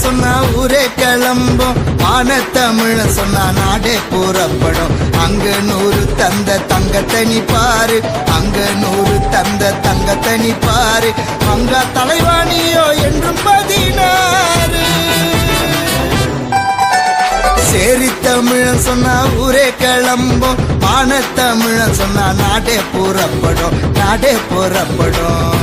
சொன்னா ஊரே கிளம்பும். மானத்தமிழ சொன்னா நாடே புறப்படும். அங்க நூறு தந்த தங்கத்தனி பாரு. அங்க நூறு தந்த தங்கத்தனி பாரு. அங்க தலைவாணியோ என்றும் பதினாறு. சேரி தமிழன் சொன்னா ஊரே கிளம்பும். மானத்தமிழன் சொன்னா நாடே புறப்படும். நாடே புறப்படும்.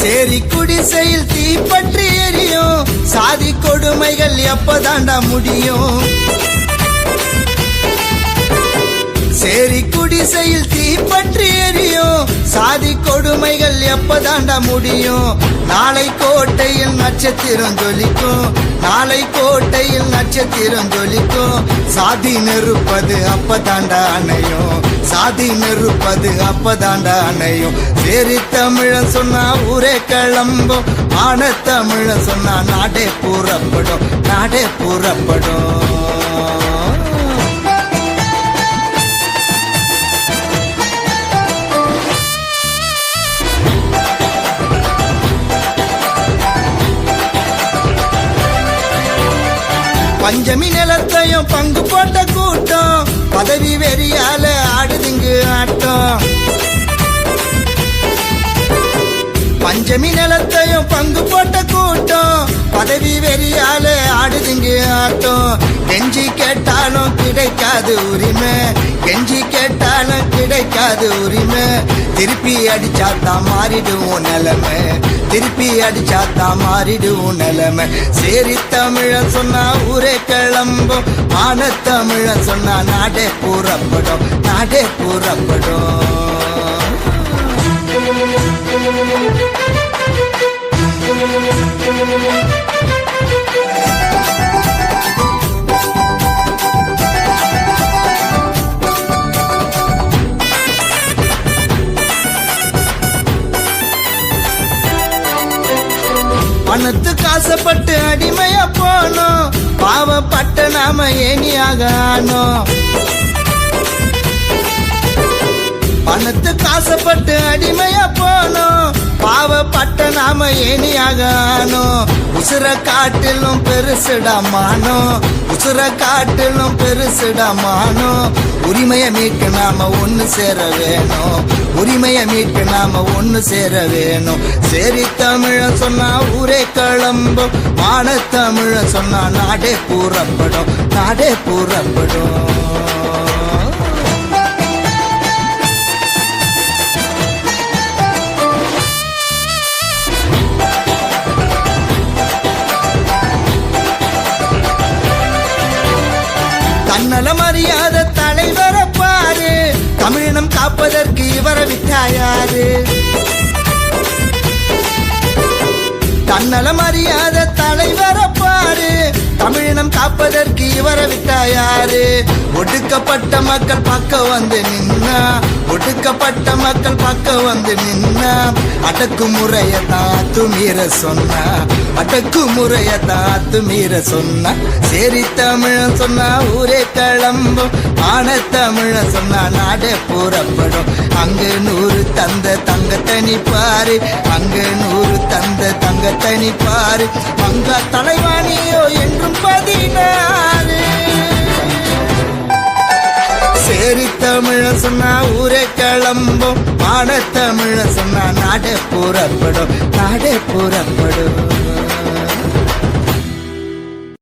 சேரி குடிசையில் தீப்பற்றி எரியும். சாதி கொடுமைகள் எப்பதாண்டா முடியும்? சேரி குடிசையில் தீப்பற்றி எரியும். சாதி கொடுமைகள் எப்பதாண்டா முடியும்? நாளை கோட்டையில் நட்சத்திரம் ஜொலிக்கும். நாளை கோட்டையில் நட்சத்திரம் ஜொலிக்கும். சாதி நெருப்பது அப்பதாண்டா அணையும். சாதி நெருப்பது அப்பதாண்டா அணையும். சேரி தமிழன் சொன்னா ஊரே கிளம்பும். ஆன தமிழன் சொன்னா நாடே புறப்படும் நாடே புறப்படும் பஞ்சமி பங்கு போட்ட கூட்டம். பதவி வெறியால ஆடுதுங்கு ஆட்டம். பஞ்சமி நிலத்தையும் பங்கு போட்ட கூட்டம். பதவி வெறியால ஆடுதுங்கு ஆட்டம். கெஞ்சி கேட்டாலும் கிடைக்காது உரிமை. கெஞ்சி கேட்டாலும் கிடைக்காது உரிமை. திருப்பி அடிச்சாத்தா மாறிடுவோம் நிலமை. திருப்பி அடிச்சாத்தா மாறிடுவோம் நிலமை. சேரி தமிழ சொன்னா ஊரே கிளம்பும். மான தமிழ சொன்னா நாடே புறப்படும் நாடே புறப்படும் பணத்துக்கு ஆசைப்பட்டு அடிமையா போனோம். பாவப்பட்ட நாம ஏனியாக ஆனோம். பணத்துக்கு ஆசைப்பட்டு அடிமையா போனோம். பாவப்பட்ட நாம ஏனியாக உசுர காட்டிலும் பெருசிடமானோ. உசுர காட்டிலும் பெருசிடமானோ. உரிமையை மீட்க நாம ஒன்று சேர வேணும் உரிமைய மீட்க நாம ஒன்று சேர வேணும் சரி தமிழ சொன்னா ஊரே கிளம்பும். மான தமிழ சொன்னா நாடே பூரப்படும். நாடே பூரப்படும். காப்பதற்கு இவர விட்டாயாரு தன்னலம் அறியாத தலைவர தமிழினம் காப்பதற்கு விட்டா யாரு? ஒடுக்கப்பட்ட மக்கள் பக்கம் வந்து நின்னா ஒடுக்கப்பட்ட மக்கள் பக்கம் வந்து நின்னா அடக்குமுறைய தாத்து மீற சொன்னா அடக்குமுறைய தாத்து மீற சொன்னா சரி தமிழன் சொன்னா ஊரே கிளம்பும் ஆன தமிழன் சொன்னா நாடே புறப்படும். அங்கு நூறு தந்த தங்கத்தனி பாரு அங்கு நூறு தந்த தங்கத்தனி பாரு. அங்க தலைவாணியோ என்றும் பதினாறு சேரி தமிழ சொன்னா ஊரே கிளம்பும். பாட தமிழ சொன்னா நாடே புறப்படும் நாடே புறப்படும்.